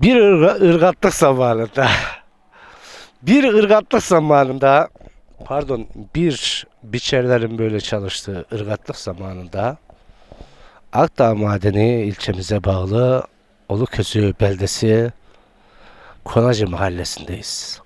Bir ırga- ırgatlık zamanında bir ırgatlık zamanında pardon bir biçerlerin böyle çalıştığı ırgatlık zamanında Akdağ Madeni ilçemize bağlı Oluközü beldesi Konacı mahallesindeyiz.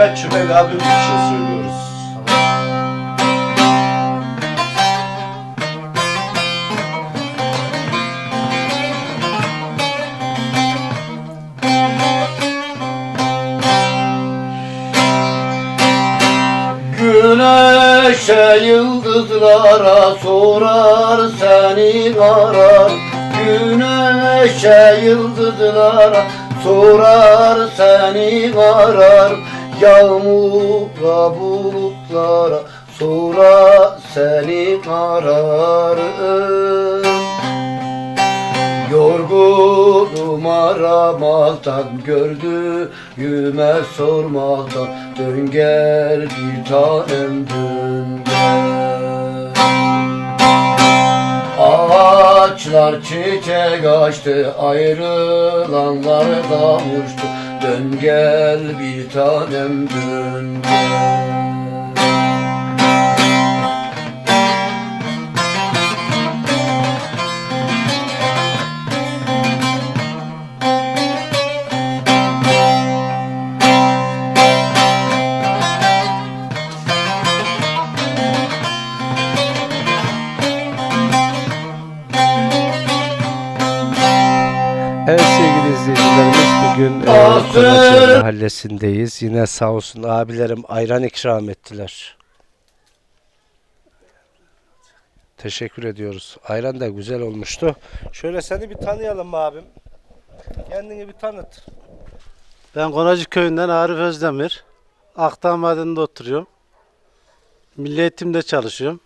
Mehmet Çümek abim için söylüyoruz. Güneşe yıldızlara sorar seni arar Güneşe yıldızlara sorar seni arar Yağmura bulutlara sorar seni ararım. Yorgunum aramaktan gördüğüme sormaktan Dön gel bir tanem dön gel. Ağaçlar çiçek açtı ayrılanlar da uçtu Dön gel bir tanem dön gel bugün e, Asır. Konaçı mahallesindeyiz. Yine sağ olsun abilerim ayran ikram ettiler. Teşekkür ediyoruz. Ayran da güzel olmuştu. Şöyle seni bir tanıyalım abim. Kendini bir tanıt. Ben Konacı köyünden Arif Özdemir. Akdağ Madeninde oturuyorum. Milli Eğitim'de çalışıyorum.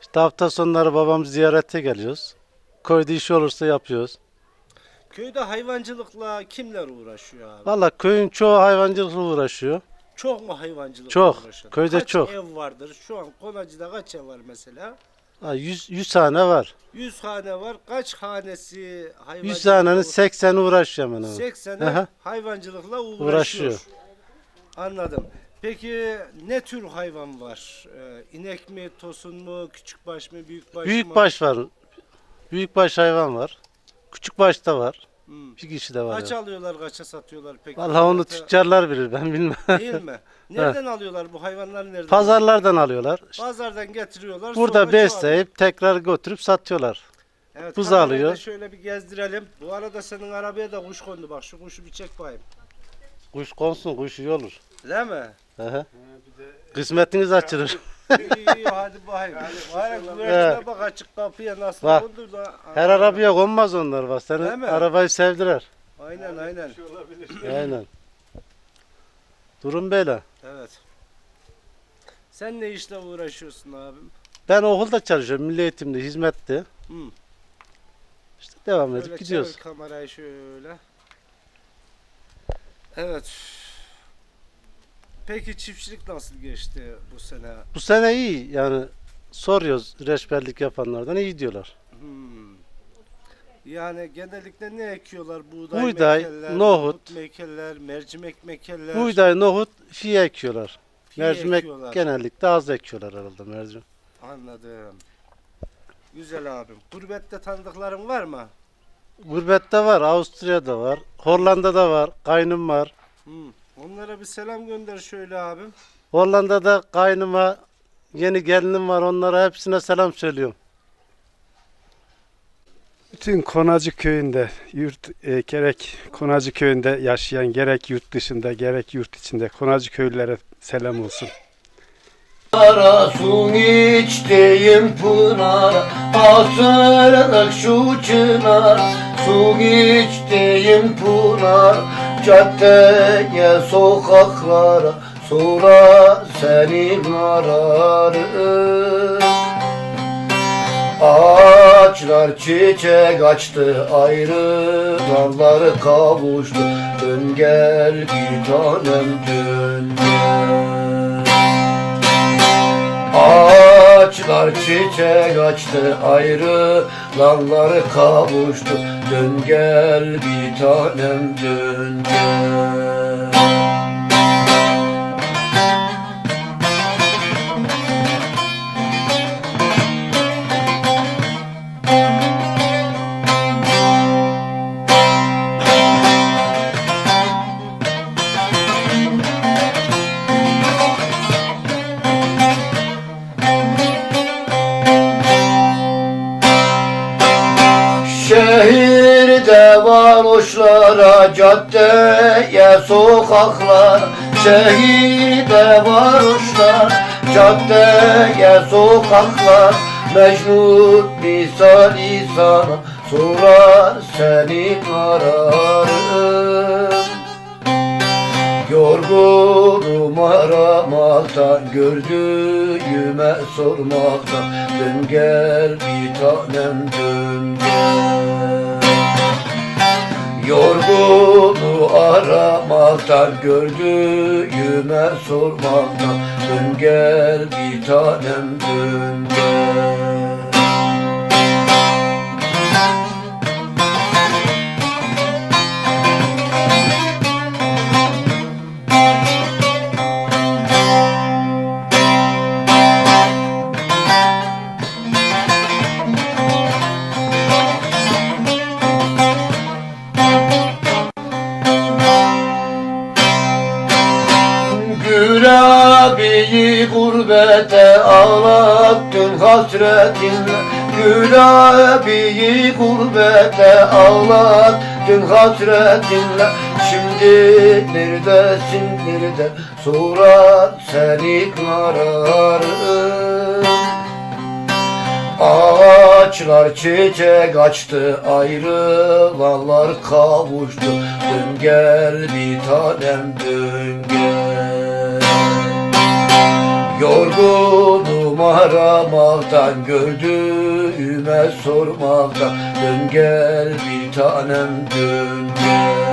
İşte hafta sonları babam ziyarete geliyoruz. Köyde iş olursa yapıyoruz. Köyde hayvancılıkla kimler uğraşıyor abi? Valla köyün çoğu hayvancılıkla uğraşıyor. Çok mu hayvancılıkla Çok. uğraşan? Köyde kaç çok. ev vardır? Şu an Konacı'da kaç ev var mesela? Ha, 100, 100 tane var. 100 hane var. Kaç hanesi hayvancılıkla 100 tanenin 80'i uğraşıyor hemen hemen. 80'i Aha. hayvancılıkla uğraşıyor. Uğraşıyor. Anladım. Peki ne tür hayvan var? Ee, inek mi, tosun mu, küçükbaş mı, büyükbaş mı? Büyükbaş var. Büyükbaş hayvan var. Küçükbaş da var. Hmm. Bir kişi de var. Kaç yani. alıyorlar, kaça satıyorlar peki? Valla onu Fiyatı tüccarlar bilir ben bilmem. Değil mi? Nereden alıyorlar bu hayvanları nereden? Pazarlardan alıyorlar. Pazardan getiriyorlar. Burada sonra çoğalıyor. besleyip tekrar götürüp satıyorlar. Evet, buz kamerayı alıyor. şöyle bir gezdirelim. Bu arada senin arabaya da kuş kondu bak. Şu kuşu bir çek bakayım. Kuş konsun, kuş iyi olur. Değil mi? Hı hı. Kısmetiniz açılır. Hadi bakayım. Var güvercine bak açık kapıya nasıl Bak. kondur da. Her arabaya konmaz onlar bak. Değil mi? Senin arabayı sevdiler. Aynen aynen. Aynen. Durum böyle. Evet. Sen ne işle uğraşıyorsun abim? Ben okulda çalışıyorum. Milli eğitimde, hizmette. Hı. İşte devam edip Şöyle gidiyoruz. çevir kamerayı şöyle. Evet. Peki çiftçilik nasıl geçti bu sene? Bu sene iyi yani soruyoruz reçberlik yapanlardan iyi diyorlar. Hmm. Yani genellikle ne ekiyorlar? Buğday, Buğday, mekeller, nohut. mekeller, mercimek mekeller. Buğday, nohut, fiye ekiyorlar. fiye mercimek ekiyorlar. genellikle az ekiyorlar herhalde mercimek. Anladım. Güzel abim. Gurbette tanıdıkların var mı? Gurbette var, Avusturya'da var, Hollanda'da var, kaynım var. Hmm. Onlara bir selam gönder şöyle abim. Hollanda'da kaynıma yeni gelinim var onlara hepsine selam söylüyorum. Bütün Konacı köyünde, yurt e, gerek Konacı köyünde yaşayan gerek yurt dışında gerek yurt içinde Konacı köylülere selam olsun. Ara su içtiğim pınara Asırlık şu çınar Su içtiğim pınar Caddeye sokaklara Sonra seni ararım Ağaçlar çiçek açtı ayrı dalları kavuştu. Dön gel bir tanem dön Ağaçlar çiçek açtı ayrı dalları kavuştu Dön gel bir tanem dön gel caddeye, sokaklar Şehirde varoşlar, caddeye, sokaklar Mecnun misali sana sorar seni ararım. Yorgunum aramaktan Gördüğüme sormaktan Dön gel bir tanem dön gel Yorgunu aramaktan Gördüğüme sormaktan Dön gel bir tanem dön gel abiyi gurbete ağlattın hasretinle Gül abiyi gurbete ağlattın hasretinle Şimdi neredesin nerede? Sorar seni ararım. Ağaçlar çiçek açtı ayrılanlar kavuştu. Dön gel bir tanem dön gel Yorgunum aramaktan gördüğüme sormaktan. Dön gel bir tanem dön gel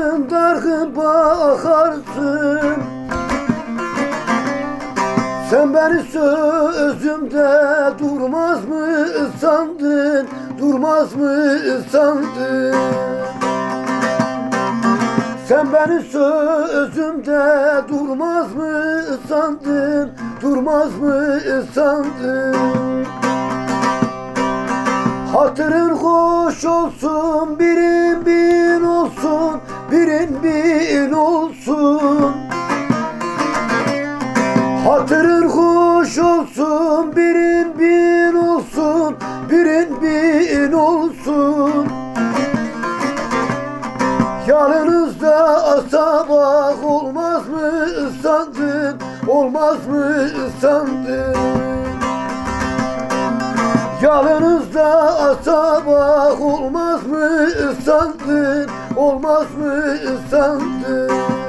bakarsın Dargın bakarsın. Sen beni sözümde durmaz mı sandın? Durmaz mı sandın? Sen beni sözümde durmaz mı sandın? Durmaz mı sandın? Hatırın hoş olsun birin bin olsun Birin bin olsun. Hatırın hoş olsun birin bin olsun Birin bin olsun. Yanınızda sabah olmaz mı sandın Olmaz mı sandın? Yanınızda sabah olmaz mı sandın Olmaz mı sandın